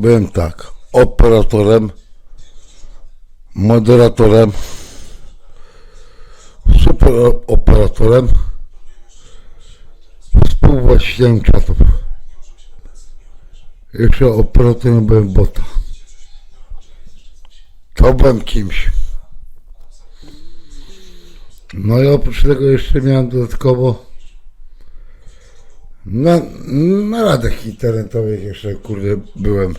byłem tak, operatorem, moderatorem, super operatorem, współwłaścicielem czatów. Jeszcze operatorem byłem bota. To byłem kimś. No i oprócz tego jeszcze miałem dodatkowo na, na radach internetowych jeszcze kurde byłem.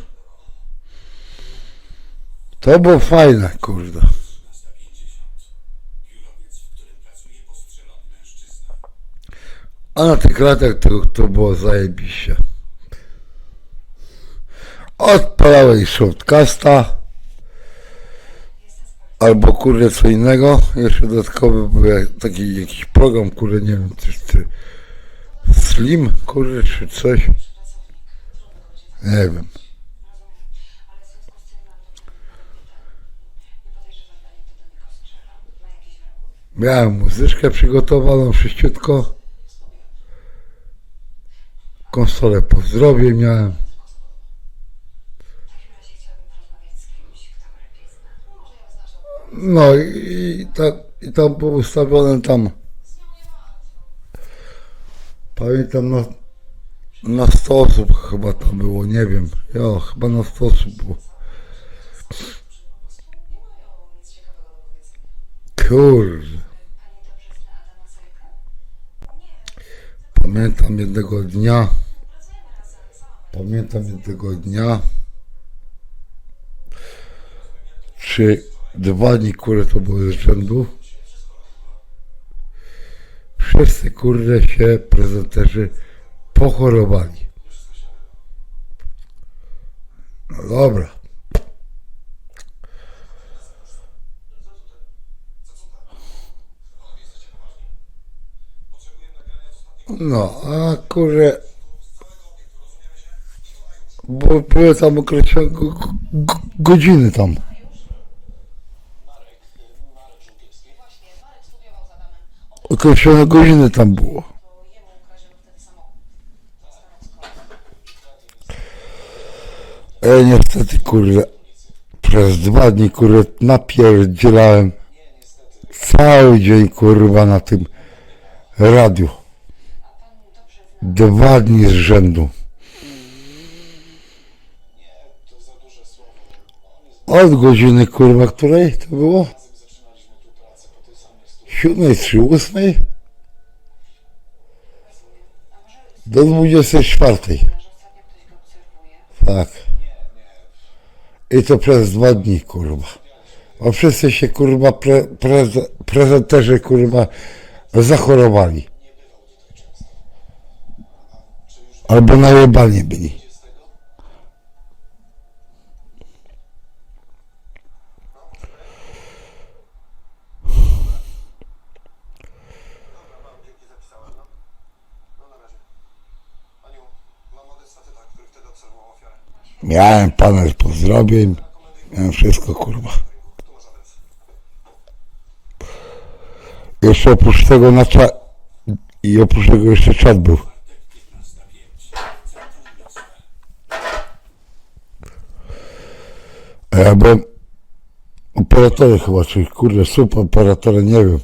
To było fajne, kurde. A na tych radach to, to było zajebiście. Odpalałem shortcasta albo kurde co innego. Jeszcze dodatkowy był taki jakiś program, kurde nie wiem, coś czy Slim, kurde czy coś. Nie wiem. Miałem muzyczkę przygotowaną, wszyściutko. Konsolę pozdrowie miałem. No i, i, tak, i tam było ustawione tam. Pamiętam na, na 100 osób chyba tam było, nie wiem. Ja chyba na 100 osób było. Kurde. Pamiętam jednego dnia. Pamiętam jednego dnia. Czy dwa dni, które to były z rzędu. Wszyscy kurde się prezenterzy pochorowali. No dobra. No, a kurde. Bo były tam określone go- go- godziny tam. Określone godziny tam było. E, niestety, kurde, przez dwa dni, kurde, napierdzielałem cały dzień, kurwa, na tym radiu. Dwa dni z rzędu. Od godziny, kurwa, której to było? Siódmej czy ósmej? Do dwudziestej czwartej. Że ostatnio ktoś go obserwuje. Tak. I to przez dwa dni, kurwa. A wszyscy się, kurwa, pre, preze, prezenterzy, kurwa, zachorowali. Albo najebani byli. Dzięki zapisałem, no. No na razie. Aniu, mam adres faceta, który wtedy obserwował ofiarę. Miałem panel pozdrowień. Miałem wszystko, kurwa. Jeszcze oprócz tego na czat... I oprócz tego jeszcze czat był. Ja byłem operatorem chyba, czyli kurde, super operatorem, nie wiem.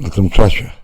Na tym czasie.